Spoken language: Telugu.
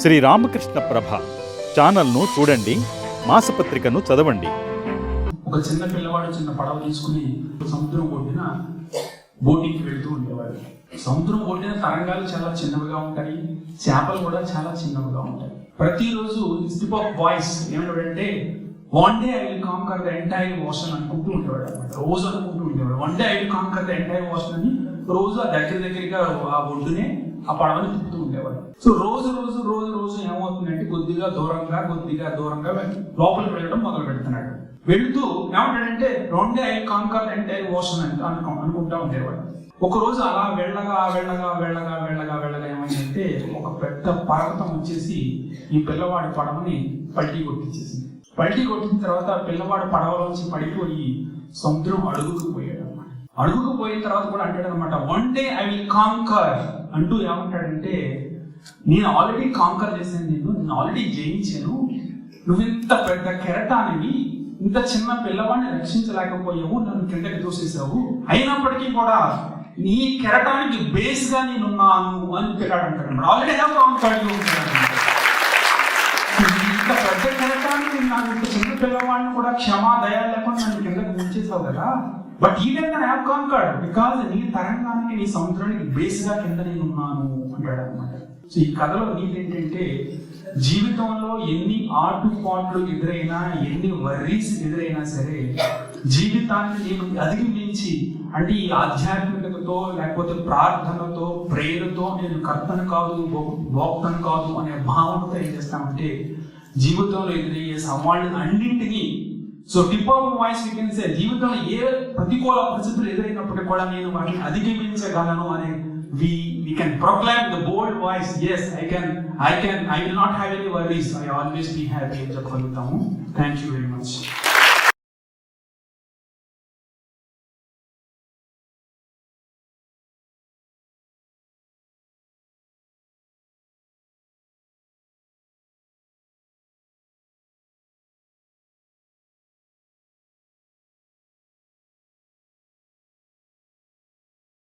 శ్రీ రామకృష్ణ ప్రభ ఛానల్ను చూడండి మాసపత్రికను చదవండి. ఒక చిన్న పిల్లవాడు చిన్న పడవ తీసుకుని సముద్రం ఒడ్డున బోటింగ్కి వెళ్తూ ఉండేవాడు. సముద్రం ఒడ్డున తరంగాలు చాలా చిన్నవిగా ఉంటాయి చేపలు కూడా చాలా చిన్నవిగా ఉంటాయి. ప్రతిరోజు స్టిప్ ఆఫ్ వాయిస్ ఏమంటాడంటే one day I will conquer the entire ocean అనుకుంటూ ఉండేవాడు అనమాట రోజు అనుకుంటూ ఉండేవాడు one day I will conquer the entire ocean అని రోజు ఆ దగ్గర దగ్గరగా ఆ ఒడ్డునే ఆ పడవని తిప్పుతూ ఉండేవాడు సో రోజు రోజు రోజు రోజు ఏమవుతుందంటే కొద్దిగా దూరంగా కొద్దిగా దూరంగా లోపలికి వెళ్ళడం మొదలు పెడుతున్నాడు. వెళుతూ ఏమంటాడంటే రెండే ఐ కాంకర్ ఎంటైర్ ఓషన్ అని అనుకో అనుకుంటా ఉండేవాడు. ఒక రోజు అలా వెళ్ళగా వెళ్ళగా వెళ్ళగా వెళ్ళగా వెళ్ళగా ఏమైందంటే ఒక పెద్ద పర్వతం వచ్చేసి ఈ పిల్లవాడి పడవని పల్టీ కొట్టించేసింది. పల్టీ కొట్టిన తర్వాత పిల్లవాడు పడవలోంచి పడిపోయి సముద్రం అడుగుకు పోయాడు. అడుగుకు పోయిన తర్వాత కూడా అంటాడు అనమాట one day I will conquer అంటూ ఏమంటాడంటే నేను ఆల్రెడీ కాంకర్ చేశాను నేను నేను ఆల్రెడీ జయించాను. నువ్వు ఇంత పెద్ద కెరటానివి ఇంత చిన్న పిల్లవాడిని రక్షించలేకపోయావు నన్ను కిందకి దూసేసావు అయినప్పటికీ కూడా నీ కెరటానికి బేస్గా నేనున్నాను అని పిల్లాడు అంటాడు ఆల్రెడీ హ్యావ్ కాంకర్డ్ ఇంత పెద్ద కెరటాన్ని నాకు ఇంత చిన్న పిల్లవాడిని కూడా క్షమా దయ లేకుండా నన్ను కిందకి ముంచేసావు కదా? But even then have conquered because నీ తరంగానికి నీ సముద్రానికి బేస్గా కింద నేను ఉన్నాను అంటాడు అనమాట సో ఈ కథలో నీతి ఏంటంటే జీవితంలో ఎన్ని ఆటుపాట్లు ఎదురైనా ఎన్ని వర్రీస్ ఎదురైనా సరే జీవితాన్ని నేను అధిగమించి అంటే ఈ ఆధ్యాత్మికతతో లేకపోతే ప్రార్థనతో ప్రేరతో నేను కర్తను కాదు భోక్తను కాదు అనే భావనతో ఏం చేస్తామంటే జీవితంలో ఎదురయ్యే సవాళ్ళు అన్నింటినీ so tip of voice say జీవితంలో ఏ ప్రతికూల పరిస్థితులు ఎదురైనప్పటికీ కూడా నేను వాటిని అధిగమించగలను అనే we we can proclaim the bold voice yes I can I can I will not have any worries I always be happy అని చెప్పగలుగుతాము? Thank you very much